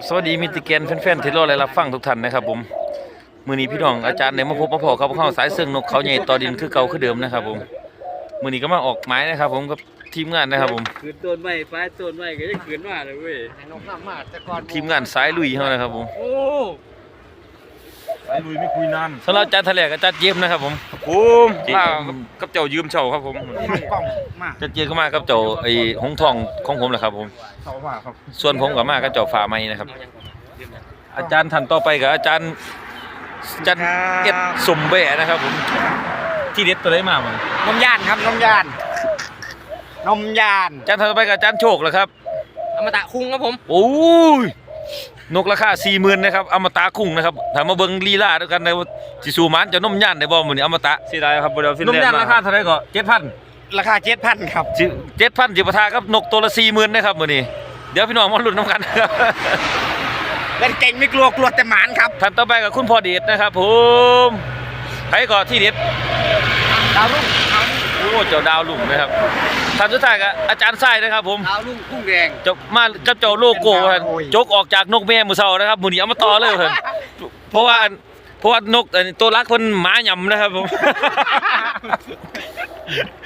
ราบสวัสดีมิตรเกนแฟนๆที่รอและรับฟังทุกท่านนะครับผมมื้อนี้พี่น้องอาจารย์ได้มาพบมาพอครับพวกเขาสายเสื่องนกเขาใหญ่ต่อดินคือเก่าคือเดิมนะครับผมมื้อนี้ก็มาออกหมายนะครับผมกับทีมงานนะครับผมขืนต้นไม้ฟ้าต้นไม้ก็ยังขืนมาเลยเว้ยให้นกน้ำมาแต่ก่อนทีมงานสายลุยเฮานะครับผมโอ้ไอ้ ลุยไม่คุยนานสำหรับอาจารย์ทะเลกับอาจารย์เยี่ยมนะครับผมผมมากับเจ้ายืมเช่าครับผมกล้องมาอาจารย์เยี่ยมก็มากับเจ้าไอ้หงทองของผมแหละครับผมเขาว่าครับส่วนผมก็มากับเจ้าฟ้าไม้นะครับ อาจารย์ท่านต่อไปกับอาจารย์อาจารย์เอ็ดสมแบะนะครับผมที่เด็ดตัวได้มามันนมยานครับนมยานนมยานอาจารย์ท่านต่อไปกับอาจารย์โชคเหรอครับอมตะคุงครับผมโอ้ย นกราคาสี่หมื่นนะครับอมตะคุ้งนะครับถ้ามาเบิ่งลีลาด้วยกันในสิสูหมันจะนมย่านได้บ่มื้อนี้อมตะเสียดายครับบริเวณฟินนมแลนย่านด์มาราคาเท่าไหร่ก็7,000ราคาเจ็ดพันครับสิ7,000สิปะทากับนกตัวละ40,000นะครับมื้อนี้เดี๋ยวพี่น้องมาลุ้นนํกันนะครับเป็นเก่งไม่กลัวกลัวแต่หมานครับท่านต่อไปกับคุณพ่อเดชนะครับผมใครก็ที่เด็ดดาวรุ่ง โอ้เจ้าดาวลุ่มนะครับท่านสุดท้ายกับอาจารย์ไส้นะครับ ผมดาวรุ่งพุ่งแดงเจะมากับเจ้าโลโก้ท่านจกออกจากนกแม่มือเช้านะครับมื้อนี้เอามาต่อเลยท่านเพราะว่าเพราะว่านกอันนี้ตัวรักเพิ่นหมาหย่ำนะครับผม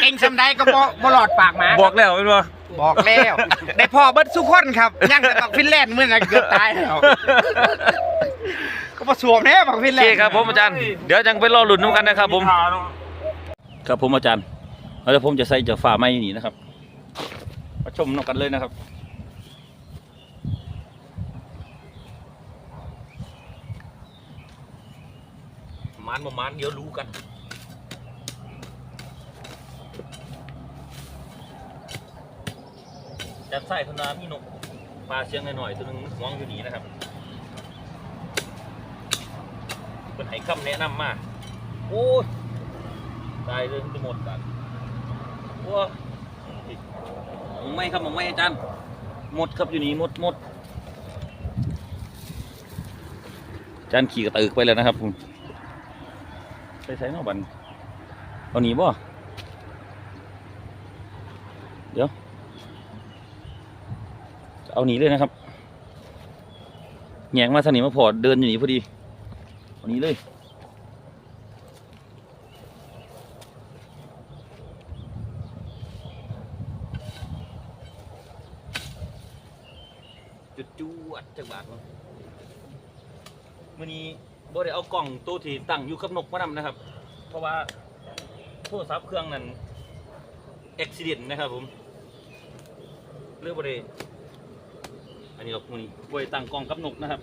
เก่งสำได้ก็บ่บ่หลอดปากหมาบอกแล้วเป็นว่าบอกแล้วได้พ่อเบิดสุกคนครับย่างแต่บักฟินแลนด์มื้อนั้นเกือบตายแล้วก็บ่สวมแน่บักฟินโอแลเคนด์ครับผมอาจารย์เดี๋ยวจังไปรอลุ้นน้ำกันนะครับผม ครับผมอาจารย์ แล้วผมจะใส่เจ้าฝ่าไม้นี่นะครับ มาชมน้ำกันเลยนะครับมันประมาณเดี๋ยวรู้กันจัดใส่ธนามีนกปลาเชียงหน่อยๆตัวนึงหวงอยู่นี่นะครับเป็นให้คำแนะนำมา โอ้ยตายเลยจะหมดกัน ว้าหมองไม่ครับหมองไม่อาจารย์หมดครับอยู่นี่หมดหมดอาจารย์ขี่กระตือกไปแล้วนะครับผมไปใส่นอกบันเอาหนีบ่เดี๋ยว เอาหนีเลยนะครับแหงมาสนิมมาพอเดินอยู่นี่พอดีเอาหนีเลย จุดจวดจักบาทมั้งมื่อนี้บ่ได้เอา กล่องตัวที่ตั้งอยู่กับนกมานำนะครับ เพราะว่าโทรศัพท์เครื่องนั้นอุบิเหตุนะครับผมเรื่องบ่ได้อันนี้หรอกมื่อนี้บ่ได้ตั้งกล่องกับนกนะครับ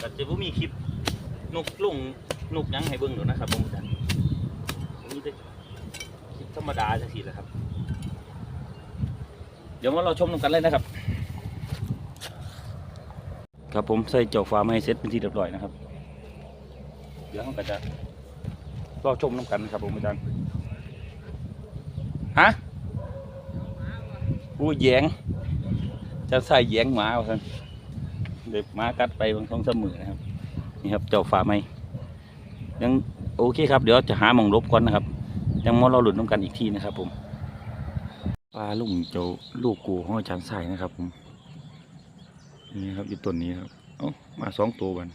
ก็จะบ่มีคลิปนกลุ่งนกยังให้เบิ่งหรอกนะครับผมอาจารย์มีแต่คลิปธรรมดาจังซี่แหละครับ เดี๋ยวมาเราชมนกันเลยนะครับ ครับผมใส่จ้าฟ้ามาให้เสร็จเป็นที่เรียบร้อยนะครับ เดี๋ยวเราก็จะรอชมน้ำกันนะครับผมอาจารย์ฮะผู้แยง จะใส่แยงหมาเอาเถอะเด็กมากัดไปบางสองเสมอนะครับ นี่ครับเจ้าฝ่าไม้ยังโอเคครับ เดี๋ยวจะหาหมองลบก่อนนะครับ ยังมอเราหลุดน้ำกันอีกทีนะครับผมาลุงเจ้าลูกกูห้อยจานใส่นะครับผมนี่ครับอยู่ต้นนี้ครับเอ้ามาสองตัวกัน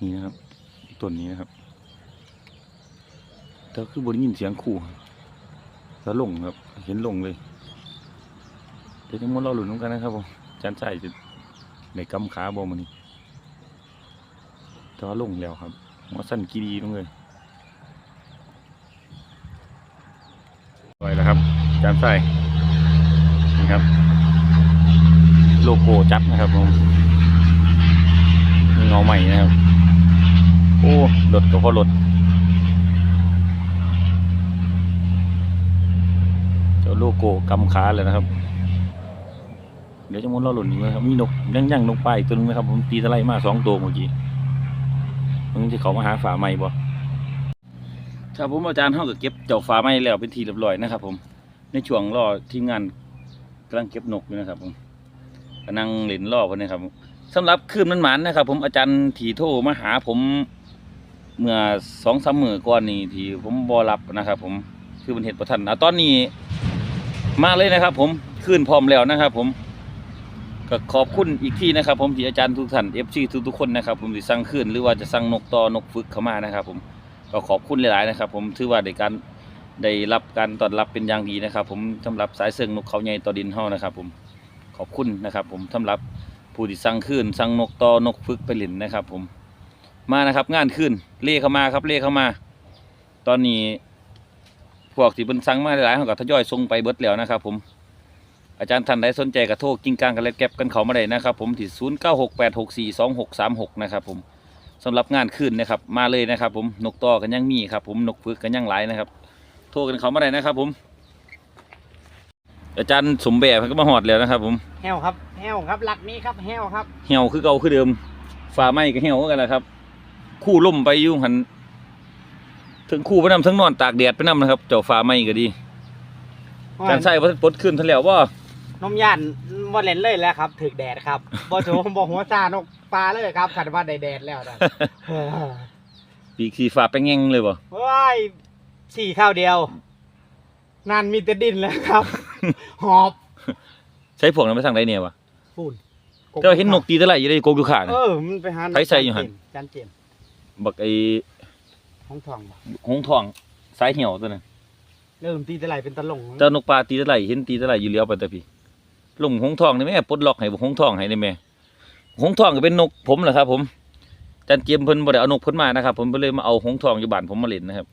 นี่นะครับต้นนี้นะครับแต่คือบนยินเสียงขู่แล้วลงครับ เห็นลงเลยเดี๋ยวจะมอเราหลุดน้ำกันนะครับผมอาจานใส่จะในกำขาบอมันนี่แต่ว่าลงแล้วครับหัวสั้นกีดีลงเลยไปแล้วครับ จานใส่นี่ครับ โลโก้จัดนะครับผมเงาใหม่นะครับ โอ้รถก็พอรถเจ้าโลโก้กำขาเลยนะครับ เดี๋ยวจะมุนเราหล่นอีกเลยครับ มีนกยังยังนกปอีกตัวนึงนะครับ ผมตีตะไลมาสองตัวเมื่อกี้มันจะเขามาหาฝาใหม่บ่ครับผมอาจารย์เขาก็เก็บเจ้าฝาใหม่แล้วเป็นทีเรียบร้อยนะครับผม ในช่วงรอทีมงานกำลังเก็บนกอยู่นะครับผมกำลังเล่นล่อคนนะครับสำหรับคืนมันหมานนะครับ ผมอาจารย์ถีโทมาหาผมเมื่อสองสามมือก่อนนี่ที่ผมบ่รับนะครับ ผมคือมันเห็ดประทันอะตอนนี้มาเลยนะครับ ผมขึ้นพร้อมแล้วนะครับ ผมก็ขอบคุณอีกที่นะครับ ผมที่อาจารย์ทุกท่าน FC ทุกทุกๆคนนะครับ ผมที่สั่งขึ้นหรือว่าจะสั่งนกต่อนกฝึกเข้ามานะครับ ผมก็ขอบคุณหลาย ๆ นะครับ ผมถือว่าได้การ ได้รับการต้อนรับเป็นอย่างดีนะครับ ผมสำหรับสายเสิงนกเขาใหญ่ต่อดินเฮานะครับ ผมขอบคุณนะครับ ผมสำหรับผู้ที่สั่งขึ้นสั่งนกต่อนกฝึกไปเล่นนะครับ ผมมานะครับงานขึ้นเล่เข้ามาครับเล่เข้ามา ตอนนี้พวกที่เพิ่นสั่งมาหลายๆเขาก็ทยอยส่งไปเบิดแล้วนะครับ ผมอาจารย์ท่านใดสนใจก็โทรกิ้งกลางกันและแก็บกันเขามาได้นะครับ ผมที่0968642636นะครับ ผมสำหรับงานขึ้นนะครับ มาเลยนะครับ ผมนกต่อกันยังมีครับ ผมนกฝึกกันยังหลายนะครับ ทรกันเขามาได้นะครับ ผม อาจารย์สมแบบเพิ่นก็มาหอดแล้วนะครับ ผมแห้วครับแห้วครับหลักนี้ครับแห้วครับเหี่ยวคือเก่าคือเดิมฝ่าไม้ก็เหี่ยวคือกันแหละครับ คู่ล่มไปอยู่หันถึงคู่ไปนำทั้งนอนตากแดดไปนำนะครับ เจ้าฝ่าไม้ก็ดีการใส่วัสดุปลดขึ้นทันแล้วว่านมย่านบ่เล่นเลยแล้วครับถึกแดดครับบ่โถบ่หัวซานกปลาเลยครับขันว่าได้แดดแล้วนะปีกสีฝ่าไปแง่งเลยบ่ว้าย สี่เท่าเดียวนั่นมีแต่ดินแล้วครับ หอบใช้พวกนั้นไปสั่งได้เนี่ยวะฝุ่นก็เห็นนกตีตะไลอยู่ได้โกกอยู่ข้างเออมันไปหาไผใส่อยู่หั่น จานเจมส์บักไอ้ห้องทองบ่หงทองสายเหี่ยวตัวนั้นเริ่มตีตะไหลเป็นตะลงเจ้านกปลาตีตะไลเห็นตีตะไลอยู่เลี้ยวไปแต่พี่ลงหงทองนี่แม่ปลดล็อกให้บ่หงทองให้ได้แม่หงทองก็เป็นนกผมแหละครับ ผมจันเกียมเพิ่นบ่ได้เอานกเพิ่นมานะครับผมก็เลยมาเอาหงทองอยู่บ้านผมมาเล่นนะครับ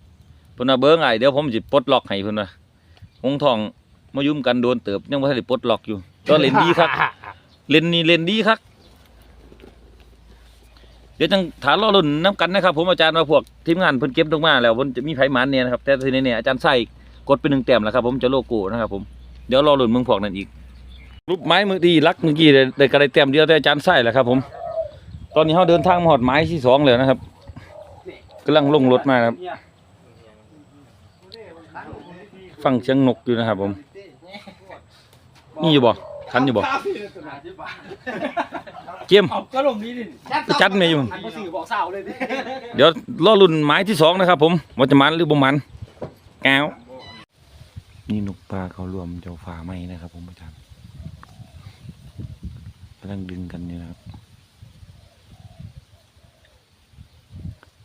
เพิ่นว่าเบิ่งอ้ายเดี๋ยวผมสิปลดล็อกให้เพิ่นว่าหงทองมายุ่มกันโดนเติบยังบ่ทันได้ปลดล็อกอยู่ก็เล่นดีครับเล่นนี่เล่นดีครับเดี๋ยวจังถามรอรุ่นน้ำกันนะครับผมอาจารย์ว่าพวกทีมงานเพิ่นเก็บลงมาแล้วเพิ่นจะมีไผหมันเนี่ยนะครับแต่ทีนี้เนี่ยอาจารย์ใส่กดเป็นหนึ่งแต้มแล้วครับผมจะโลโก้นะครับผมเดี๋ยวรอรุ่นเมืองพวกนั้นอีกรูปไม้มือดีรักเมื่อกี้ได้ได้กระไรแต้มเดียวแต่อาจารย์ใส่แหละครับ ผม ตอนนี้เขาเดินทางมาหอดไม้ที่สองแล้วนะครับกำลังลงรถมาครับ ฟังเสียงนกอยู่นะครับผม นี่อยู่บ่ทันอยู่บ่เกมก็ลงนี้ดิจัดเมย์อยู่อันก็สื่อบอกสาวเลยดิเดี๋ยวรอรุ่นไม้ที่สองนะครับ ผมว่าจะมันหรือบ่มันแก้วนี่นกปลาเขารวมเจ้าฟ้าไหมนะครับ ผมอาจารย์กำลังดึงกันอยู่นะครับ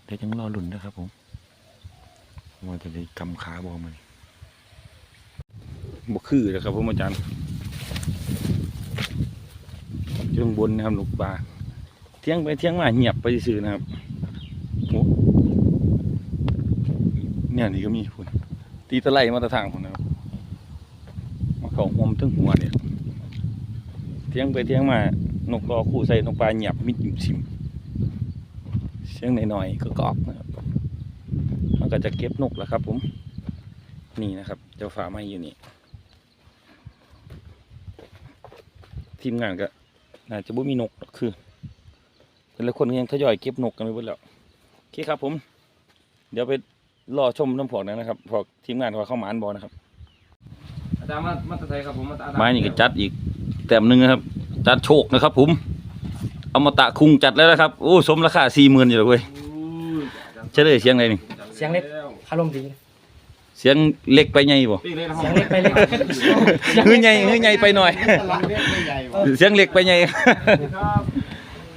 เดี๋ยวจังรอรุ่นนะครับผมว่าจะได้กำขาบอมัน บ่คือนะครับผมอาจารย์อยู่ข้างบนนะครับนกปลาเที่ยงไปเที่ยงมาเงียบไปซื่อนะครับโอ้เนี่ยนี่ก็มีคุณตีตะไลมาตรทางผมนะครับมาเขาหอมถึงหัวเนี่ยเที่ยงไปเที่ยงมานกรอคู่ใส่นกปลาเงียบมิดอิ่มซิมเสียงหน่อยๆก็กรอบนะครับมันก็จะเก็บนกแหล้วครับ ผมนี่นะครับ เจ้าฟ้าไม้อยู่นี่ ทีมงานก็น่าจะบ่มีนกหรอกคือแต่ละคนก็ยังทยอยเก็บนกกันไปหมดแล้วโอเคครับ ผม เดี๋ยวไปรอชมน้ำผอกนั้นนะครับพอกทีมงานเขาเข้ามาอันบอนะครับอาจารย์มามาตรไทยครับผมมาตรไม้นี่ก็จัดอีกแต้มหนึ่งนะครับ จัดโชคนะครับ ผมเอามาตะคุงจัดแล้วนะครับโอ้สมราคาสี่หมื่นอยู่เลยเว้ยเฉลยเสียงอะไรนี่เสียงเล็กอารมณ์ดี เสียงเล็กไปไงบ่เสียงเล็กไปเล็กฮือใหญ่ฮือใหญ่ไปหน่อย เสียงเล็กไปไง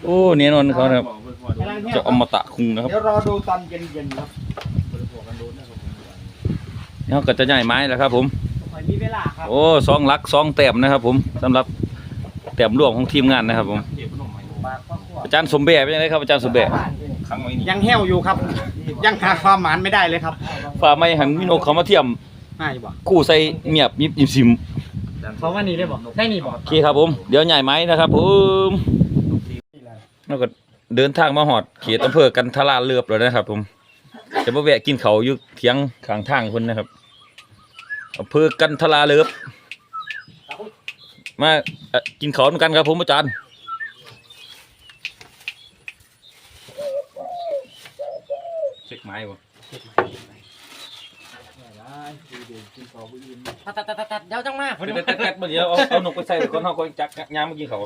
โอ้เนียนอนเขานะครับจะเอามาตะคุงนะครับเดี๋ยวรอดูตอนเย็นๆครับเขาก็จะใหญ่ไม้แล้วครับ ผมคอยมีเวลาครับโอ้สองลักสองแต้มนะครับผมสำหรับแต้มร่วมของทีมงานนะครับผมอาจารย์สมแบบเป็นยังไงครับอาจารย์สมแบ บยังแห้วอยู่ครับ ยังหาความหมานไม่ได้เลยครับฝ่าไม้หันมิโนเขามาเทียมไม่บ่คู่ใส่เมียบยิบยิบซิมเพราะว่านี่เลยบ่ได้นี่บ่โอเคครับผม เดี๋ยวใหญ่ไม้นะครับผมแล้วก็เดินทางมาหอดเขตอำเภอกันทราเลือบแล้วนะครับ ผม จะมาแวะกินเขาวอยู่เทียงข้างทางคนนะครับอำเภอกันทราเลือบมาเอ่อกินเขาวเหมือนกันครับผมอาจารย์ ช็คไม้บ่เก็มาเดตัดตัดตัดตัดเดี๋ยวจังมากตัดี๋ยวจะแต่แเดี๋ยวเอาเอานกไปใส่ก่อนเฮาก็จักยามเมื่อกี้เขา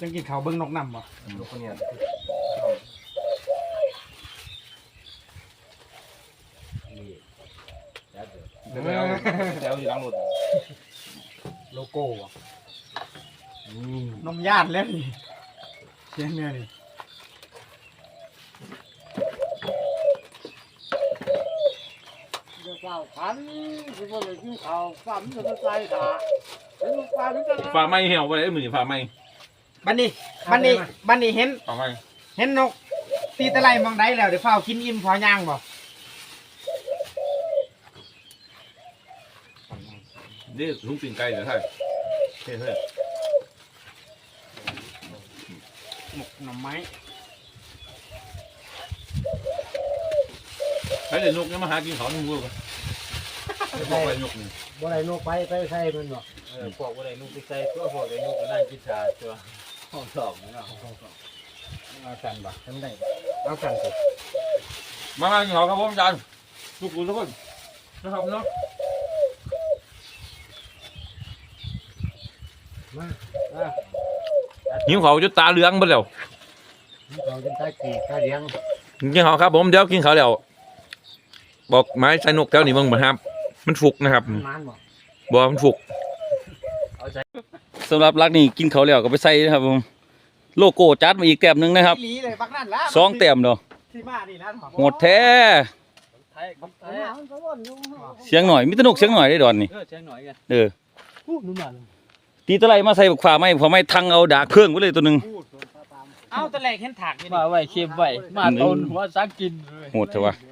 จังกินข้าวเบิ้งนกนำบ่นกคนเนี้แล้วเยวเดี๋ยวอาเดี๋ยู่หลังรถโลโก้อะนมยาติแล้วนี่เสียงเนี่ยนี่าขันคือว่าเลยกินข้าวฝันจะใส่ขาเป็นลูกปลาเป็นจังฝ่าไม้เหี่ยวไปเลยมือฝ่าไม้บันนี้บันนี้บันนี้เห็น ฝ่าไม้เห็นนก ตีตะไลมองได้แล้วเดี๋ยวเฝ้ากินอิ่มพอย่างบ่นี่ลุงปิ่งไก่เดี๋ยวใช่เฮ้ยเฮ้ยหมกหน่อไม้ใครเดี๋ยวนกเนี่ยมาหากินเขาหนึ่งวัวกัน บอกไปนกนี่บ่ได้นกไปไปใส่มันเนาะเออพวกอะไรนุ่งไปใส่ตัวพวกอะไรนุ่งก็นั่งกินชาตัวห้องสองเนาะเอากันบ่ทำได้บ่เอากันสิมามากินเขาครับผมอาจารย์ทุกคนทุกคนนะครับเนาะหิวเขาจนตาเหลืองหมดแล้วเราจะได้กี่กาเลี้ยงกินเขาครับผมเดี๋ยวกินเขาแล้วบอกไม้ใส่นกแถวนี้มึงมาครับ มันฟุกนะครับมันบ่บอกมันฟุกสำหรับรักนี่กินเขาวแล้วก็ไปใส่นะครับผมโลโก้จัดมาอีกแต้มหนึงนะครับอีหลีเลยบักนั่นละสองแต้มเนาะที่มานี่นะโหดแท้ไทยคนไทยมันก็วนอยู่เสียงหน่อยมีแตนกเสียงหน่อยได้ดอนนี่เออใช้หน่อยกันเออพูดนู่นน่ะตีตะไลมาใส่บักฟ้าไม้พอไม้ทังเอาดากเพิ่งไว้เลยตัวหนึงเอาตะแลกเห็นถากอยู่มานี่ไว้เค็มไว้มาต้นหัวซักกินเลยโหดเถอะวะนี่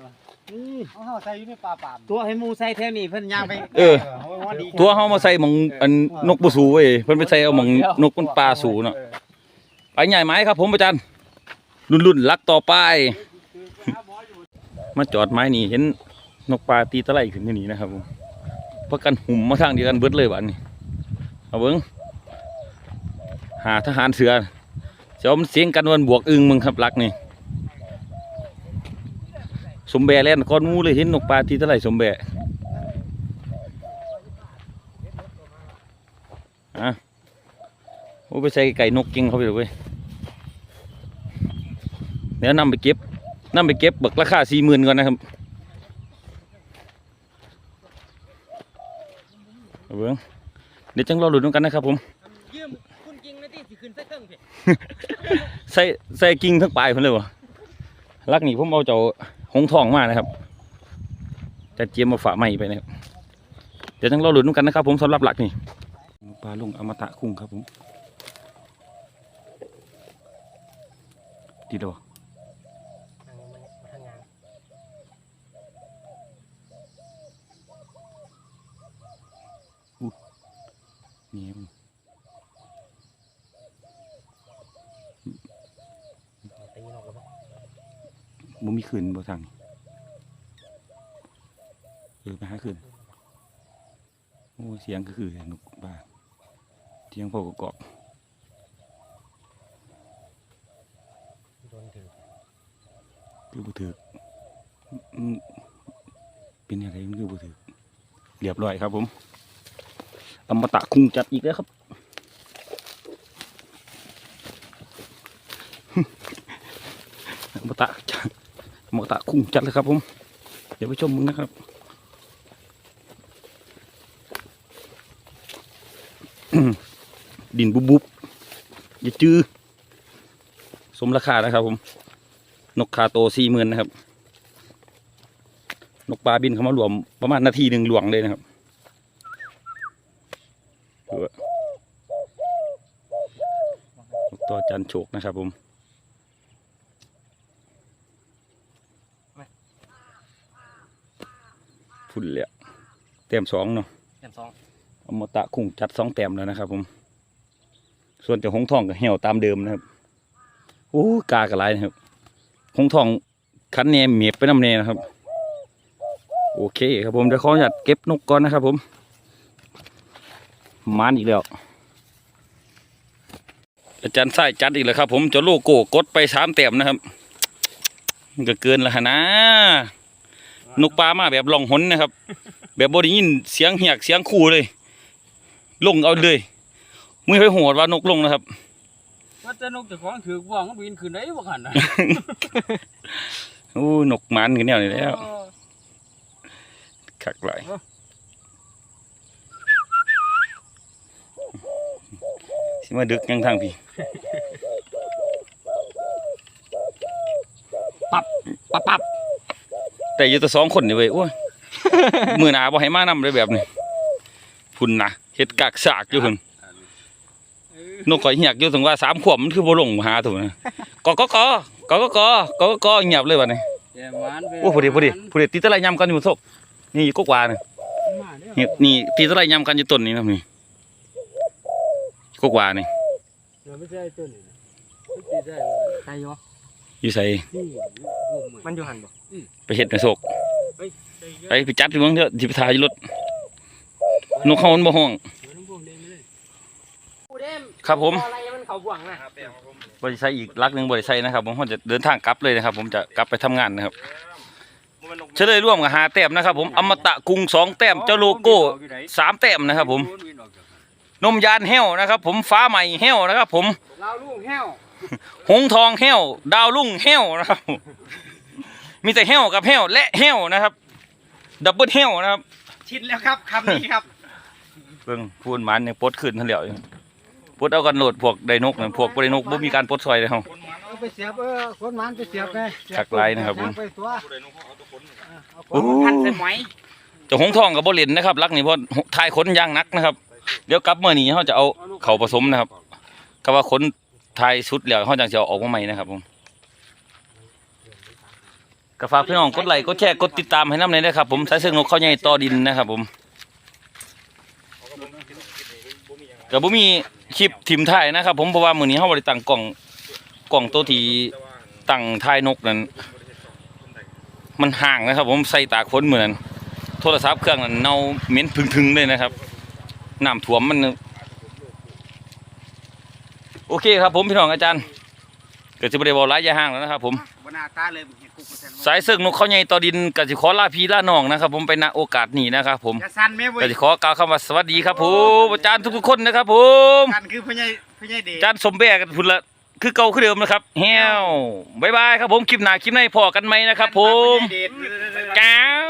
เอาเฮาใส่อยู่ในปลาปามตัวให้หมูใส่แถวนี้เพิ่นย่างไปเออาว่าดีตัวเฮามาใส่หมองอันนกบ่สูเว้ยเพิ่นไปใส่เอาหมองนกมันปลาสูเนาะไปใหญ่ไหมครับ ผมอาจารย์รุ่นๆลักต่อไป มาจอดไม้นี่เห็นนกปลาตีตะไลขึ้นที่นี่นะครับผมเพราะกันหุ่มมาทางเดียวกันเบิดเลยบัดนี้เอาเบิ้งหาทหารเสือเจ้ามันเสียงกันวันบวกอึงมึงครับลักนี่ สมแบแล่นก้อนหมูเลยเห็นนกปลาตีตะไลสมแบอะโอ้ไปใส่ไก่นกเก่งเขาไปเลยเว้ยเดี๋ยวนำไปเก็บนั่นไปเก็บเบิกราคาสี่หมื่นก่อนนะครับเอาเบิ้งเดี๋ยวจังรอหลุดกันนะครับผมยืมคุณจริงนะที่สิขึ้นใส่เครื่องพี่ใส่ใส่กิ่งทั้งปลายเพิ่นเลยวะลักนี่ผมเอาเจ้า หงทองมากนะครับจะเจียมมาฝาใหม่ไปนะครับเดี๋ยวจังรอหลุดกันนะครับ ผมสำหรับหลักนี่ปลาลุงอมตะคุ้งครับผมดีดอนกแล้วบ่ บ่มีขืนบ่ทางนี่เออไปหาขืนโอ้เสียงก็คือนกบ้าเสียงพอกกอกโดนถือคือบ่ถืออืมเป็นอะไรมันคือบ่ถือเรียบร้อยครับผมอมตะคุงจัดอีกแล้วครับอมตะจัด อมตะคุ้งจัดเลยครับผม เดี๋ยวไปชมมึงนะครับดินบุบบุบอย่าจื้อสมราคานะครับ ผม นกคาโตสี่หมื่นนะครับ นกปลาบินเข้ามารวมประมาณนาทีหนึ่งหลวงเลยนะครับนกตัวจันโฉกนะครับผม ฝุ่นเลยอะเต็มสองเนาะเต็มสองอมตะคุ้งจัดสองแต้มแล้วนะครับ ผม ส่วนเจ้าหงทองกับเหี่ยวตามเดิมนะครับโอ้กากระไรนะครับหงทองคันแหนมเมียบไปน้ำแหนนะครับ โอเคครับผมเดี๋ยวขออนุญาตเก็บนกก่อนนะครับ ผมมานอีกแล้วอาจารย์ไส้จัดอีกแล้วครับ ผมเจ้าโลโก้กดไปสามแต้มนะครับมันก็เกินแล้วนะ นกปลามาแบบลองหนนะครับ แบบบริยินเสียงเหียกเสียงคู่เลย ลงเอาเลยมือไปหดว่านกลงนะครับว่าจะนกจะของถือว่างมับินคืนได้บ่ขันนะโอ้นกมันกันแนวนี่แล้วขักไหลสิมาดึกยังทางพี่ปับปับปับ แต่อยู่แต่สองคนนี่เว้ยโอ้ยมือหนาบ่ให้มานำเลยแบบนี้พุ่นนะเห็ดกากสากอยู่พุ่นกข่อยเหียกอยู่ถึงว่าสามขวบมันคือบ่ลงหาถูกนะกอกอกอกอกอกอกอเงียบเลยวันนี้โอ้พอดีพอดีพอดีตีตะไลยำกันอยู่ศกนี่ก็กว่านี่นี่ตีตะไลยำกันอยู่ต้นนี้นะนี่ก็กว่านี่ไม่ใช่ต้นนี้ตีได้ใครวะ อยู่ใส่นี่โอ้ยมันอยู่หันบ่ไปเฮ็ดในโซกไปไปจัดที่เมืองเถอะสิไปถ่ายอยู่รถนกเขามันบ่ห้องมันพวกเด้งเลยกูเด้มครับผมอะไรมันเขาบ่วงนะบริษัทอีกลักหนึ่งบริษัทนะครับผมผมจะเดินทางกลับเลยนะครับ ผมจะกลับไปทำงานนะครับเฉลยร่วมกับหาแต้มนะครับ ผมอมตะกรุงสองแต้มเจ้าโลโก้สามแต้มนะครับ ผมนมยานแห้วนะครับ ผมฟ้าใหม่แห้วนะครับ ผมเราลูกแห้ว หงทองแห้ว ดาวรุ่งแห้วนะครับ มีแต่แห้วกับแห้วและแห้วนะครับ ดับเบิลแห้วนะครับชินแล้วครับคำนี้ครับเพิ่งพูนมันยังปลดขึ้นทันเหลียวอยู่ปลดเอากันโหลดพวกไดนกเนี่ยพวกบ่ไดนกบ่มีการปลดซอยเลยเฮาเอาไปเสียบเออคนมันไปเสียบไงขักลายนะครับผมไปตัวโอ้พันใส่ไหมเจ้าหงทองกับบ่เล่นนะครับรักนี่เพราะทายขนอย่างหนักนะครับ เดี๋ยวกลับมื้อนี้เฮาจะเอาเข้าผสมนะครับก็ว่าขน ทายสุดแล้วเฮาจังสิเอาออกมาใหม่นะครับผมก็ฝากพี่น้องกดไลค์กดแชร์กดติดตามให้น้ำเลยนะครับผมสายเสืองนกเข้าใหญ่ต่อดินนะครับผมก็บ่มีคลิปทีมถ่ายนะครับ ผมเพราะว่ามือนี้เฮาบ่ได้ตั้งกล้องกล้องตัวที่ตั้งถ่ายนกนั้น มันห่างนะครับ ผมใส่ตาคนเหมือนโทรศัพท์เครื่องนั้นเน่าเหม็นพึ่งๆเลยนะครับน้ำท่วมมัน โอเคครับผมพี่น้องอาจารย์เกิดจะบริบอร้ายอยาห่างแล้วนะครับ ผมบนาตาเลยเห็นกุ๊กเปอร์เซ็นต์สายซึ่งนกเขาใหญ่ต่อดินกสิขอลาพี่ลาน้องนะครับผมไปณโอกาสนี้นะครับ ผมจะสั้นไหมเว้กยสิขอกล่าวคำว่าสวัสดีครับผมอาจารย์ทุกๆคนนะครับ ผมสั้นคือพ่อใหญ่พ่อใหญ่เด็กอาจารย์สมแบกกันพุ่นละคือเก่าคือเดิมนะครับเฮ้วบายบายครับผมคลิปหน้าคลิปในพอกันไหมนะครับ ผมพ่อใหญ่เด็กก้าว